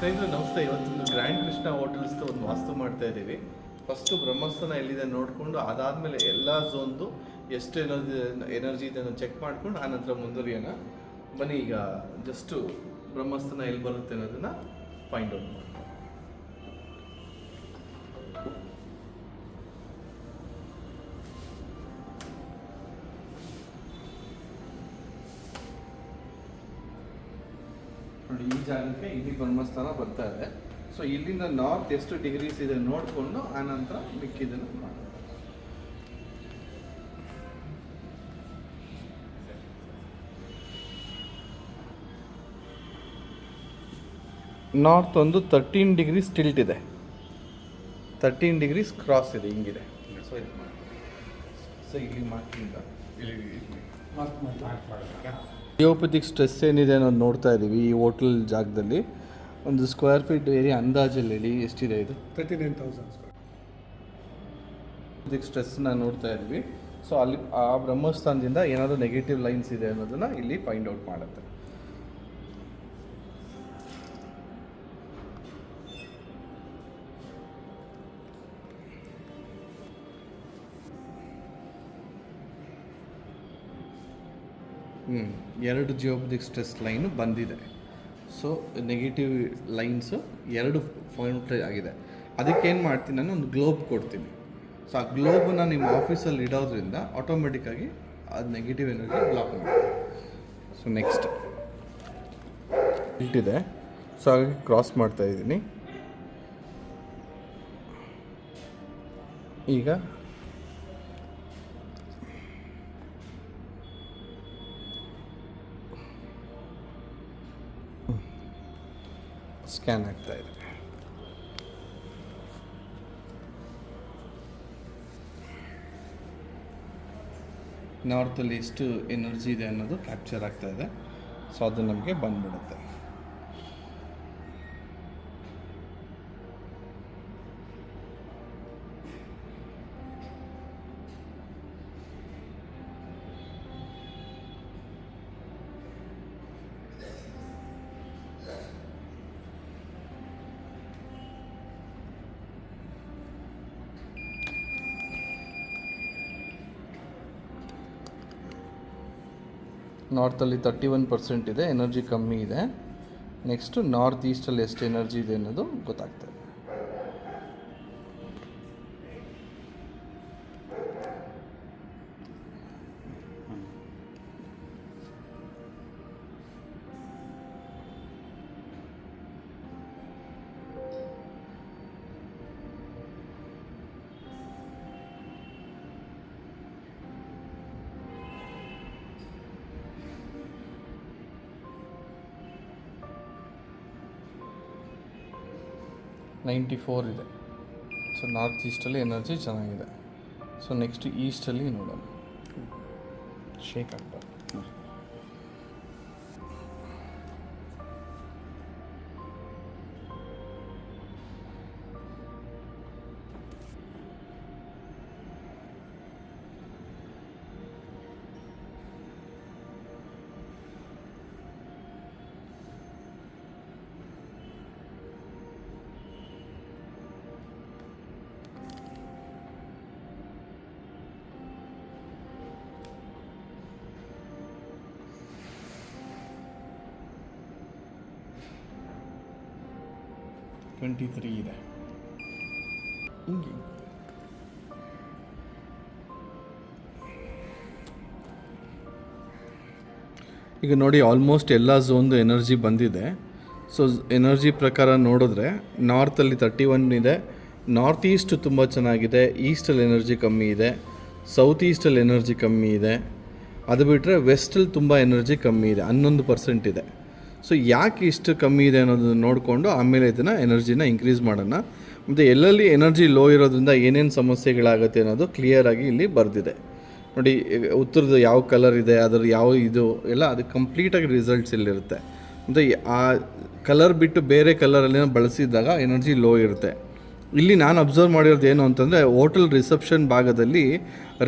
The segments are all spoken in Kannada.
ಸ್ನೇಹಿತರೆ ನಮಸ್ತೆ ಇವತ್ತೊಂದು ಗ್ರ್ಯಾಂಡ್ ಕೃಷ್ಣ ಹೋಟೆಲ್ಸ್ದು ಒಂದು ವಾಸ್ತು ಮಾಡ್ತಾ ಇದ್ದೀವಿ. ಫಸ್ಟು ಬ್ರಹ್ಮಸ್ಥಾನ ಎಲ್ಲಿದೆ ನೋಡಿಕೊಂಡು, ಅದಾದಮೇಲೆ ಎಲ್ಲ ಝೋನ್ದು ಎಷ್ಟು ಎನರ್ಜಿ ಎನರ್ಜಿ ಇದೆ ಅನ್ನೋ ಚೆಕ್ ಮಾಡ್ಕೊಂಡು, ಆನಂತರ ಮುಂದುವರಿಯೋಣ. ಬನ್ನಿ ಈಗ ಜಸ್ಟು ಬ್ರಹ್ಮಸ್ಥಾನ ಎಲ್ಲಿ ಬರುತ್ತೆ ಅನ್ನೋದನ್ನು ಫೈಂಡ್ ಔಟ್ ಮಾಡೋಣ. ಜಾಗಕ್ಕೆ ಇಲ್ಲಿ ಬ್ರಹ್ಮಸ್ಥಾನ ಬರ್ತಾ ಇದೆ. ಸೊ ಇಲ್ಲಿಂದ ನಾರ್ತ್ ಎಷ್ಟು ಡಿಗ್ರೀಸ್ ಇದೆ ನೋಡಿಕೊಂಡು ಆನಂತರ ಮಿಕ್ಕಿದನ್ನು ಮಾಡೋಣ. ನಾರ್ತ್ ಒಂದು ತರ್ಟೀನ್ ಡಿಗ್ರಿ ಸ್ಟಿಲ್ಟ್ ಇದೆ. ತರ್ಟೀನ್ ಡಿಗ್ರೀಸ್ ಕ್ರಾಸ್ ಇದೆ ಹಿಂಗಿದೆ. ಸೊ ಇದು ಮಾಡಿ ಸೊ ಇಲ್ಲಿ ಮಾರ್ಕ್ ಇಲ್ಲಿ ಜಿಯೋಪತಿಕ್ ಸ್ಟ್ರೆಸ್ ಏನಿದೆ ಅನ್ನೋದು ನೋಡ್ತಾ ಇದ್ದೀವಿ ಈ ಹೋಟೆಲ್ ಜಾಗದಲ್ಲಿ. ಒಂದು ಸ್ಕ್ವೇರ್ ಫೀಟ್ ಏರಿಯಾ ಅಂದಾಜಲ್ಲಿ ಹೇಳಿ ಎಷ್ಟಿದೆ ಇದು? ತರ್ಟಿ ನೈನ್ ತೌಸಂಡ್ ಸ್ಕ್ವೇರ್ ಸ್ಟ್ರೆಸ್ನ ನೋಡ್ತಾ ಇದ್ವಿ. ಸೊ ಅಲ್ಲಿ ಆ ಬ್ರಹ್ಮಸ್ಥಾನದಿಂದ ಏನಾದರೂ ನೆಗೆಟಿವ್ ಲೈನ್ಸ್ ಇದೆ ಅನ್ನೋದನ್ನು ಇಲ್ಲಿ ಫೈಂಡ್ ಔಟ್ ಮಾಡುತ್ತೆ. ಎರಡು ಜಿಯೋಪತಿಕ್ ಸ್ಟ್ರೆಸ್ ಲೈನು ಬಂದಿದೆ. ಸೊ ನೆಗೆಟಿವ್ ಲೈನ್ಸು ಎರಡು ಪಾಯಿಂಟ್ ಆಗಿದೆ. ಅದಕ್ಕೇನು ಮಾಡ್ತೀನಿ ನಾನು, ಒಂದು ಗ್ಲೋಬ್ ಕೊಡ್ತೀನಿ. ಸೊ ಆ ಗ್ಲೋಬನ್ನು ನಿಮ್ಮ ಆಫೀಸಲ್ಲಿ ಇಡೋದ್ರಿಂದ ಆಟೋಮೆಟಿಕ್ಕಾಗಿ ಅದು ನೆಗೆಟಿವ್ ಎನರ್ಜಿ ಬ್ಲಾಕ್ ಮಾಡುತ್ತೆ ಸೊ ನೆಕ್ಸ್ಟ್ ಇಟ್ಟಿದೆ ಸೊ ಹಾಗಾಗಿ ಕ್ರಾಸ್ ಮಾಡ್ತಾ ಇದ್ದೀನಿ. ಈಗ ಸ್ಕ್ಯಾನ್ ಆಗ್ತಾ ಇದೆ. ನಾರ್ತಲ್ಲಿ ಎಷ್ಟು ಎನರ್ಜಿ ಇದೆ ಅನ್ನೋದು ಕ್ಯಾಪ್ಚರ್ ಆಗ್ತಾ ಇದೆ. ಸೊ ಅದು ನಮಗೆ ಬಂದ್ಬಿಡುತ್ತೆ. ನಾರ್ತಲ್ಲಿ ತರ್ಟಿ ಒನ್ ಪರ್ಸೆಂಟ್ ಇದೆ ಎನರ್ಜಿ ಕಮ್ಮಿ ಇದೆ. ನೆಕ್ಸ್ಟು ನಾರ್ತ್ ಈಸ್ಟಲ್ಲಿ ಎಷ್ಟು ಎನರ್ಜಿ ಇದೆ ಅನ್ನೋದು ಗೊತ್ತಾಗ್ತದೆ. ನೈಂಟಿ ಫೋರ್ ಇದೆ. ಸೊ ನಾರ್ತ್ ಈಸ್ಟಲ್ಲಿ ಎನರ್ಜಿ ಚೆನ್ನಾಗಿದೆ. ಸೊ ನೆಕ್ಸ್ಟ್ ಈಸ್ಟಲ್ಲಿ ನೋಡೋಣ. ಶೇಕ್ ಆಗ್ಬಾರ್ದು ಟ್ವೆಂಟಿ ತ್ರೀ ಇದೆ. ಹಿಂಗೆ. ಈಗ ನೋಡಿ ಆಲ್ಮೋಸ್ಟ್ ಎಲ್ಲ ಝೋನ್ದು ಎನರ್ಜಿ ಬಂದಿದೆ. ಸೊ ಎನರ್ಜಿ ಪ್ರಕಾರ ನೋಡಿದ್ರೆ ನಾರ್ತಲ್ಲಿ ತರ್ಟಿ ಒನ್ ಇದೆ. ನಾರ್ತ್ ಈಸ್ಟ್ ತುಂಬ ಚೆನ್ನಾಗಿದೆ. ಈಸ್ಟಲ್ಲಿ ಎನರ್ಜಿ ಕಮ್ಮಿ ಇದೆ. ಸೌತ್ ಈಸ್ಟಲ್ಲಿ ಎನರ್ಜಿ ಕಮ್ಮಿ ಇದೆ. ಅದು ಬಿಟ್ಟರೆ ವೆಸ್ಟಲ್ಲಿ ತುಂಬ ಎನರ್ಜಿ ಕಮ್ಮಿ ಇದೆ. ಹನ್ನೊಂದು ಪರ್ಸೆಂಟ್ ಇದೆ. ಸೊ ಯಾಕೆ ಇಷ್ಟು ಕಮ್ಮಿ ಇದೆ ಅನ್ನೋದನ್ನ ನೋಡಿಕೊಂಡು ಆಮೇಲೆ ಇದನ್ನು ಎನರ್ಜಿನ ಇನ್ಕ್ರೀಸ್ ಮಾಡೋಣ. ಮತ್ತು ಎಲ್ಲೆಲ್ಲಿ ಎನರ್ಜಿ ಲೋ ಇರೋದ್ರಿಂದ ಏನೇನು ಸಮಸ್ಯೆಗಳಾಗುತ್ತೆ ಅನ್ನೋದು ಕ್ಲಿಯರಾಗಿ ಇಲ್ಲಿ ಬರೆದಿದೆ. ನೋಡಿ ಉತ್ತರದ ಯಾವ ಕಲರ್ ಇದೆ, ಅದರ ಯಾವ ಇದು ಎಲ್ಲ ಅದು ಕಂಪ್ಲೀಟಾಗಿ ರಿಸಲ್ಟ್ಸ್ ಇಲ್ಲಿರುತ್ತೆ. ಮತ್ತು ಆ ಕಲರ್ ಬಿಟ್ಟು ಬೇರೆ ಕಲರಲ್ಲಿ ಬಳಸಿದಾಗ ಎನರ್ಜಿ ಲೋ ಇರುತ್ತೆ. ಇಲ್ಲಿ ನಾನು ಅಬ್ಸರ್ವ್ ಮಾಡಿರೋದು ಏನು ಅಂತಂದರೆ ಹೋಟೆಲ್ ರಿಸೆಪ್ಷನ್ ಭಾಗದಲ್ಲಿ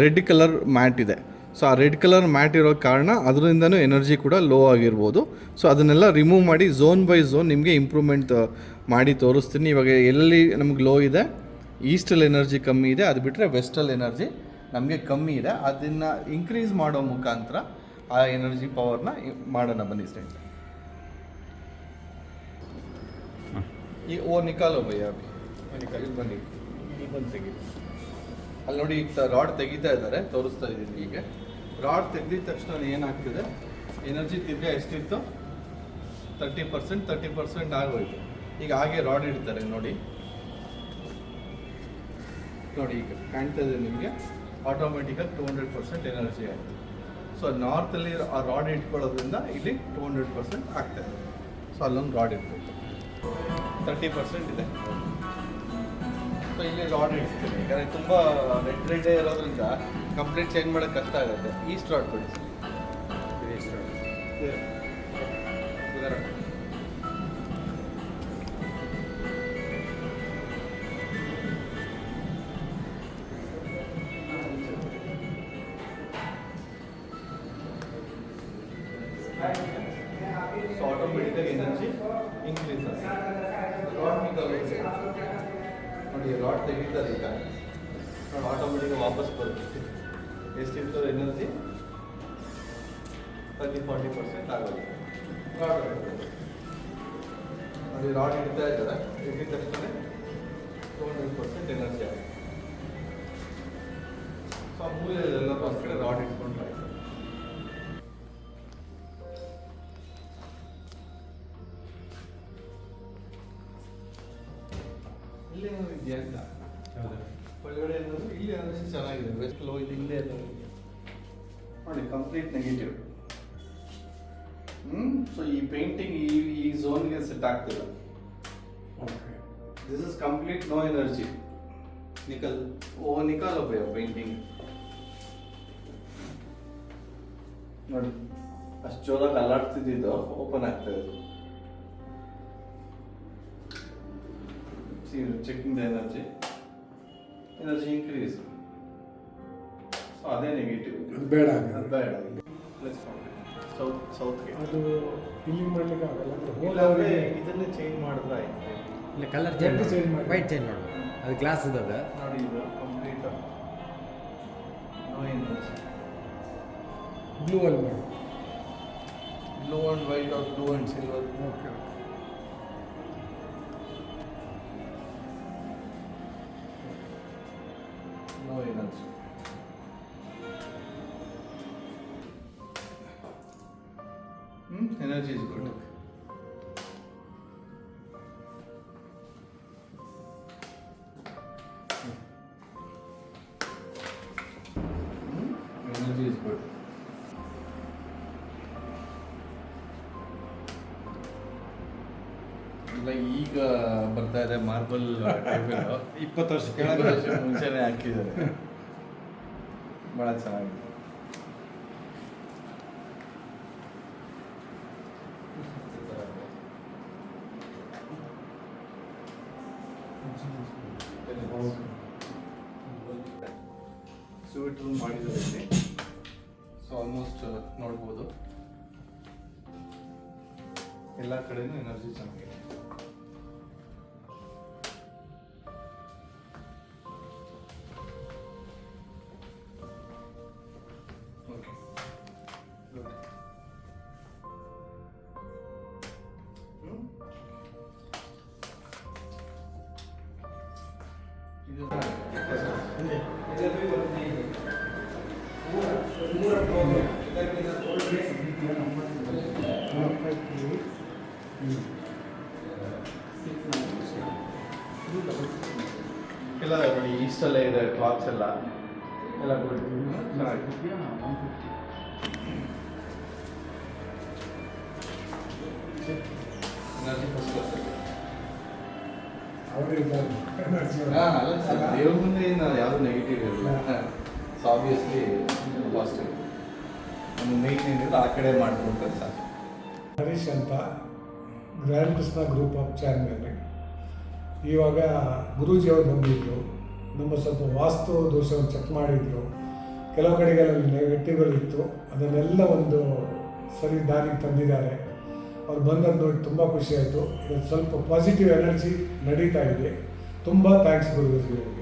ರೆಡ್ ಕಲರ್ ಮ್ಯಾಟ್ ಇದೆ. ಸೊ ಆ ರೆಡ್ ಕಲರ್ ಮ್ಯಾಟ್ ಇರೋ ಕಾರಣ ಅದರಿಂದನೂ ಎನರ್ಜಿ ಕೂಡ ಲೋ ಆಗಿರ್ಬೋದು. ಸೊ ಅದನ್ನೆಲ್ಲ ರಿಮೂವ್ ಮಾಡಿ ಝೋನ್ ಬೈ ಝೋನ್ ನಿಮಗೆ ಇಂಪ್ರೂವ್ಮೆಂಟ್ ಮಾಡಿ ತೋರಿಸ್ತೀನಿ. ಇವಾಗ ಎಲ್ಲಿ ನಮ್ಗೆ ಲೋ ಇದೆ ಈಸ್ಟಲ್ಲಿ ಎನರ್ಜಿ ಕಮ್ಮಿ ಇದೆ, ಅದು ಬಿಟ್ಟರೆ ವೆಸ್ಟಲ್ ಎನರ್ಜಿ ನಮಗೆ ಕಮ್ಮಿ ಇದೆ. ಅದನ್ನು ಇನ್ಕ್ರೀಸ್ ಮಾಡೋ ಮುಖಾಂತರ ಆ ಎನರ್ಜಿ ಪವರ್ನ ಮಾಡೋಣ ಬನ್ನಿ ಸ್ನೇಹಿತರೆ. ಈ ಓ ನಿಕಾಲೋ ಭಯ್ಯ ಬನ್ನಿ. ಅಲ್ಲಿ ನೋಡಿ ಈಗ ರಾಡ್ ತೆಗಿತಾ ಇದ್ದಾರೆ, ತೋರಿಸ್ತಾ ಇದ್ದೀನಿ ಹೀಗೆ. ರಾಡ್ ತೆಗೆದಿದ ತಕ್ಷಣ ಏನಾಗ್ತಿದೆ? ಎನರ್ಜಿ ತಿರ್ಗಾ ಎಷ್ಟಿತ್ತು? ತರ್ಟಿ ಪರ್ಸೆಂಟ್ ತರ್ಟಿ ಪರ್ಸೆಂಟ್ ಆಗೋಯ್ತು. ಈಗ ಹಾಗೆ ರಾಡ್ ಇಡ್ತಾರೆ ನೋಡಿ. ನೋಡಿ ಈಗ ಕಾಣ್ತಾ ಇದೆ ನಿಮಗೆ ಆಟೋಮೆಟಿಕಾಗಿ ಟೂ ಹಂಡ್ರೆಡ್ ಪರ್ಸೆಂಟ್ ಎನರ್ಜಿ ಆಯಿತು. ಸೊ ನಾರ್ತಲ್ಲಿ ಆ ರಾಡ್ ಇಟ್ಕೊಳ್ಳೋದ್ರಿಂದ ಇಲ್ಲಿ ಟೂ ಹಂಡ್ರೆಡ್ ಪರ್ಸೆಂಟ್ ಆಗ್ತಾಯಿದೆ ಸೊ ಅಲ್ಲೊಂದು ರಾಡ್ ಇಟ್ಕೊಳ್ತು ತರ್ಟಿ ಪರ್ಸೆಂಟ್ ಇದೆ. ಸೊ ಆರ್ಡರ್ ರಾಡ್ ಇಡ್ತೀನಿ. ಯಾಕಂದರೆ ತುಂಬ ರೆಡ್ ರೆಡ್ಡೇ ಇರೋದ್ರಿಂದ ಕಂಪ್ಲೀಟ್ ಚೇಂಜ್ ಮಾಡೋಕ್ಕೆ ಕಷ್ಟ ಆಗುತ್ತೆ. ಈಸ್ಟ್ ರಾಡ್ ಬಿಡಿ. ಸೊ ನೋಡಿ ರಾಡ್ ತೆಗಿತಾರೆ ಈಗ ನೋಡಿ ಆಟೋಮೆಟಿಕ್ ವಾಪಸ್ ಬರುತ್ತೆ ಎಷ್ಟಿರ್ತದೆ ಎನರ್ಜಿ ತರ್ಟಿ ಫಾರ್ಟಿ ಪರ್ಸೆಂಟ್ ಆಗುತ್ತೆ ರಾಡ್ ನೋಡಿ ರಾಡ್ ಇಡ್ತಾ ಇದ್ದಾರೆ ಇಟ್ಟಿದ ತಕ್ಷಣ ಟೂ ಹಂಡ್ರೆಡ್ ಪರ್ಸೆಂಟ್ ಎನರ್ಜಿ ಆಗುತ್ತೆ ಸೊ ಆ ಮೂಲೆಯಲ್ಲೆಲ್ಲ ಒಂದು ಕಡೆ ರಾಡ್ ಇಟ್ಕೊಂಡ್ರೆ ಇದೆಯಾ ಅಂತ. ಒಳಗಡೆ ಏನಾದ್ರು ಇಲ್ಲಿ ಏನಾದ್ರು ಚೆನ್ನಾಗಿದೆ. ವೆಸ್ಟ್ ಲೋ ಇದು ಹಿಂದೆ ಎಲ್ಲ ನೋಡಿ ಕಂಪ್ಲೀಟ್ ನೆಗೆಟಿವ್ ಹ್ಮ್ ಸೊ ಈ ಪೇಂಟಿಂಗ್ ಈ ಈ ಝೋನ್ಗೆ ಸೆಟ್ ಆಗ್ತಿಲ್ಲ. This is complete no energy ನಿಕಲ್ ಓ ನಿಕಲ್ ಒಬ್ಬ ಪೇಂಟಿಂಗ್ ನೋಡಿ ಅಷ್ಟು ಜೋರಾಗಿ ಅಲ್ಲಾಡ್ತಿದ್ದು ಓಪನ್ ಆಗ್ತಾ ಇದೆ checking the energy. Energy increase. So ಅದೇ ನೆಗೆಟಿವ್ ಅದು ಬೇಡ ಹಾಗಾದ್ರೆ. ಬೇಡ ಪ್ಲಸ್ ಸೌತ್ ಸೌತ್ಗೆ ಅದು ಇಲ್ಲಿ ಮಾಡ್ಲಿಕ್ಕೆ ಆಗಲ್ಲ ಇಲ್ಲಾಂದ್ರೆ ಇದನ್ನೇ ಚೇಂಜ್ ಮಾಡಿದ್ರೆ ಆಯ್ತು. ಇಲ್ಲ ಕಲರ್ Red ಚೇಂಜ್ change ಮಾಡಿ. ವೈಟ್ ಚೇಂಜ್ ಮಾಡೋದು ಅದು ಗ್ಲಾಸ್ ಇದ್ದದ ನೋಡಿ ಇದು ಕಂಪ್ಲೀಟ್ ನೋ ಎನರ್ಜಿ ಬ್ಲೂ ಅಲ್ಲಿ ಮಾಡಿ. Blue and white or blue and silver okay no hmm energy is good energy is good ಇಲ್ಲ ಈಗ ಬರ್ತಾ ಇದೆ ಮಾರ್ಬಲ್ ಟೇಬಲ್ ಇಪ್ಪತ್ತು ವರ್ಷ ಕೆಳಗೆ ವರ್ಷ ಮುಂಚೆನೆ ಹಾಕಿದ್ದಾರೆ. ಭಾಳ ಚೆನ್ನಾಗಿದೆ. ಸ್ವೀಟ್ ರೂಮ್ ಮಾಡಿದ್ದಾರೆ ಇಲ್ಲಿ ಸೊ ಆಲ್ಮೋಸ್ಟ್ ನೋಡ್ಬೋದು. ಎಲ್ಲ ಕಡೆನೂ ಎನರ್ಜಿ ಚೆನ್ನಾಗಿದೆ. ಎಲ್ಲ ನೋಡಿ ಈಸ್ಟಲ್ಲೇ ಇದೆ ಕ್ಲಾತ್ಸ್ ಎಲ್ಲ. ಎಲ್ಲ ಗುಡ್ ಚೆನ್ನಾಗಿದೆ ಎನರ್ಜಿ ಫಸ್ಟ್ ಕ್ಲಾಸ್ ದೇವ್ರ ಮುಂದೆ ನಾನು ಯಾವುದು ನೆಗೆಟಿವ್ ಇರಲ್ಲ. ಸೊ ಆಬ್ವಿಯಸ್ಲಿ ಪಾಸಿಟಿವ್ ನಮ್ಮ ಮೇನ್ ಏನಿಲ್ಲ ಆ ಕಡೆ ಮಾಡ್ಕೊಂಡ್ರೆ ಸರ್ ಹರೀಶ್ ಅಂತ. Grand Krishna group of chairman. ಇವಾಗ ಗುರೂಜಿಯವರು ಬಂದಿದ್ರು. ನಮ್ಮ ಸ್ವಲ್ಪ ವಾಸ್ತು ದೋಷವನ್ನು ಚೆಕ್ ಮಾಡಿದ್ರು. ಕೆಲವು ಕಡೆಗೆಲ್ಲ ನೆಗೆಟಿವ್ಗಳಿತ್ತು ಅದನ್ನೆಲ್ಲ ಒಂದು ಸರಿ ದಾರಿಗೆ ತಂದಿದ್ದಾರೆ. ಅವ್ರು ಬಂದದ್ದು ನೋಡಿ ತುಂಬ ಖುಷಿಯಾಯಿತು ಸ್ವಲ್ಪ ಪಾಸಿಟಿವ್ ಎನರ್ಜಿ ನಡೀತಾ ಇದೆ. ತುಂಬ ಥ್ಯಾಂಕ್ಸ್ ಗುರುಗಳಿಗೆ